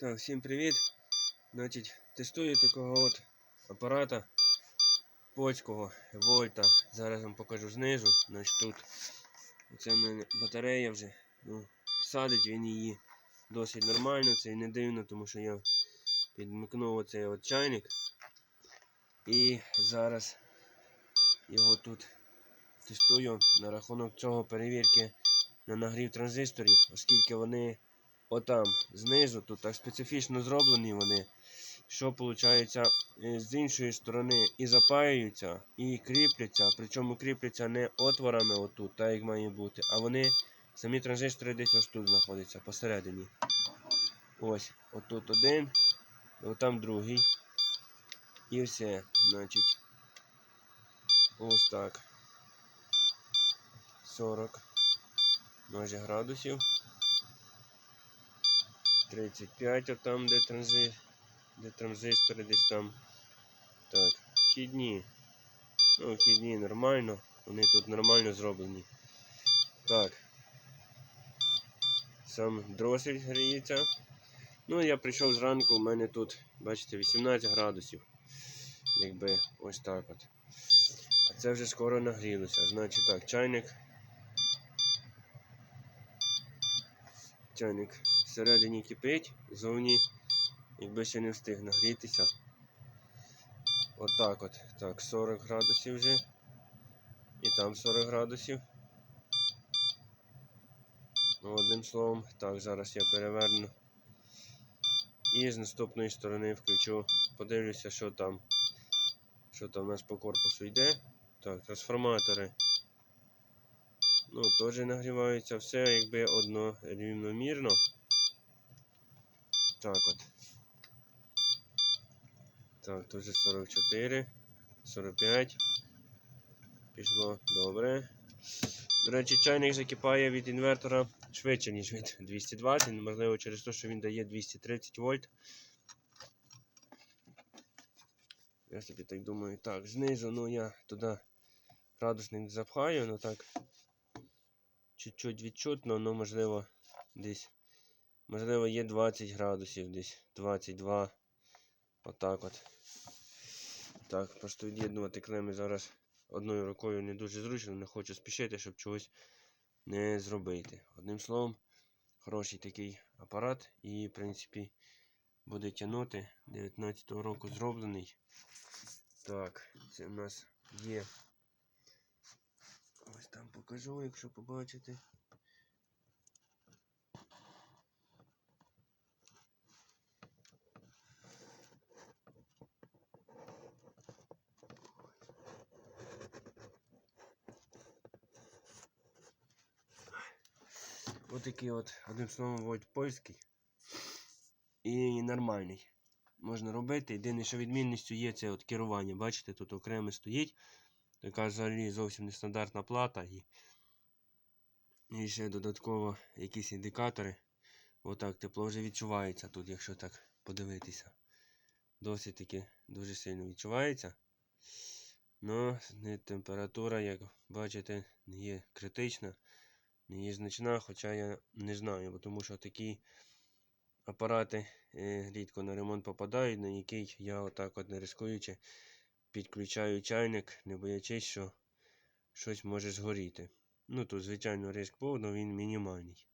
Так, всім привіт. Значить, тестую такого от апарата польського вольта. Зараз вам покажу знизу. Значить тут це батарея вже. Ну, садить він її досить нормально, це не дивно, тому що я підмикнув оцей от чайник. І зараз його тут тестую на рахунок цього перевірки на нагрів транзисторів, оскільки вони отам знизу, тут так специфічно зроблені вони. Що виходить, з іншої сторони і запаюються, і кріпляться. Причому кріпляться не отворами отут, так як має бути, а вони самі транзистори десь ось тут знаходяться посередині. Ось, отут один, отам другий. І все. Значить. Ось так. 40 майже градусів. 35 отам, де транзи... де транзистори десь там. Так, вхідні. Ну, вхідні нормально. Вони тут нормально зроблені. Так. Сам дросель гріється. Ну, я прийшов зранку, у мене тут, бачите, 18 градусів. Якби ось так от. А це вже скоро нагрілося. Значить так, чайник. Чайник всередині кипить, зовні, якби ще не встиг нагрітися. Отак от, Так, 40 градусів вже. І там 40 градусів. Ну, одним словом, так, зараз я переверну. І з наступної сторони включу, подивлюся, що там. Що там у нас по корпусу йде. Так, трансформатори. Ну, теж нагріваються все якби одно рівномірно. Так от. Так, тут же 44, 45. Пішло добре. До речі, чайник закипає від інвертора швидше, ніж від 220, можливо, через те, що він дає 230 вольт. Я собі так думаю, так, знизу, ну я туди градусник запхаю, ну так чуть-чуть відчутно, ну можливо десь. Можливо, є 20 градусів, десь 22. Отак от. Так, просто від'єднувати клеми зараз одною рукою не дуже зручно, не хочу спішити, щоб чогось не зробити. Одним словом, хороший такий апарат і, в принципі, буде тягнути. 19-го року зроблений. Так, це в нас є. Ось там покажу, якщо побачите. Ось такий от, одним словом, вольт польський і нормальний. Можна робити. Єдине, що відмінністю є це от керування. Бачите, тут окремо стоїть. Така взагалі зовсім нестандартна плата. І, і ще додатково якісь індикатори. Отак тепло вже відчувається тут, якщо так подивитися. Досить таки дуже сильно відчувається. Ну, температура, як бачите, не є критична не значна, хоча я не знаю, тому що такі апарати е, рідко на ремонт попадають, на який я отак от не рискуючи підключаю чайник, не боячись, що щось може згоріти. Ну тут, звичайно, риск був, але він мінімальний.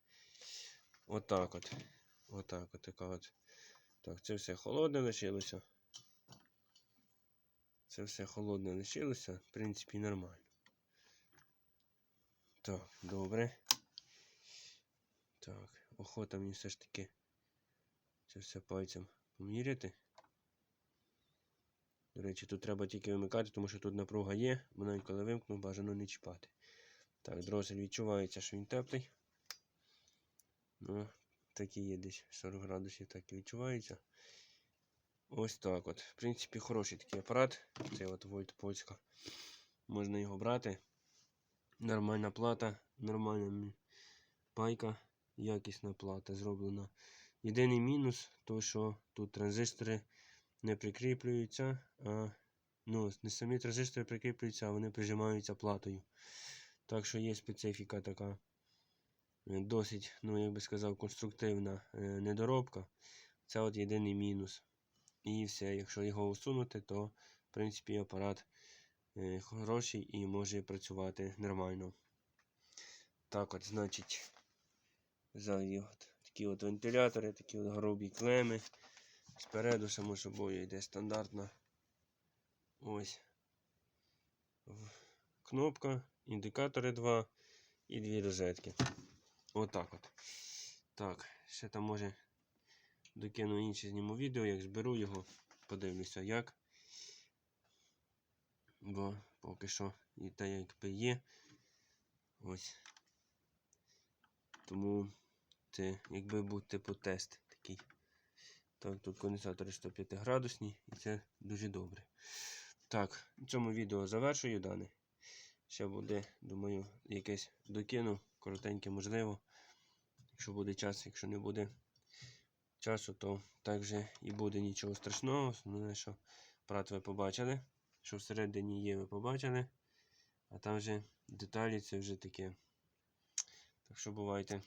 Отак от. Отак от така от. Так, це все холодне лишилося. Це все холодне лишилося, в принципі, нормально. Так, добре. Так, охота мені все ж таки це все пальцем поміряти. До речі, тут треба тільки вимикати, тому що тут напруга є, навіть коли вимкну, бажано не чіпати. Так, дросель відчувається, що він теплий. Ну, такий є десь 40 градусів, так і відчувається. Ось так от. В принципі, хороший такий апарат. Це от Вольт Польська. Можна його брати. Нормальна плата, нормальна пайка, якісна плата зроблена. Єдиний мінус, то що тут транзистори не прикріплюються, а ну, не самі транзистори прикріплюються, а вони прижимаються платою. Так що є специфіка така е, досить, ну, як би сказав, конструктивна е, недоробка. Це от єдиний мінус. І все. Якщо його усунути, то в принципі апарат е, хороший і може працювати нормально. Так от, значить, ззаді от такі от вентилятори, такі от грубі клеми. Спереду, само собою, йде стандартна ось кнопка, індикатори 2 і дві розетки. Отак от. Так, ще там може докину інше зніму відео, як зберу його, подивлюся як. Бо поки що і те якби є. Ось. Тому це якби був типу тест такий. Так, тут конденсатори 105 градусні і це дуже добре. Так, на цьому відео завершую дане. Ще буде, думаю, якесь докину, коротеньке, можливо. Якщо буде час, якщо не буде часу, то так же і буде нічого страшного. Основне, що прат ви побачили, що всередині є, ви побачили. А там вже деталі це вже таке. Так що бувайте.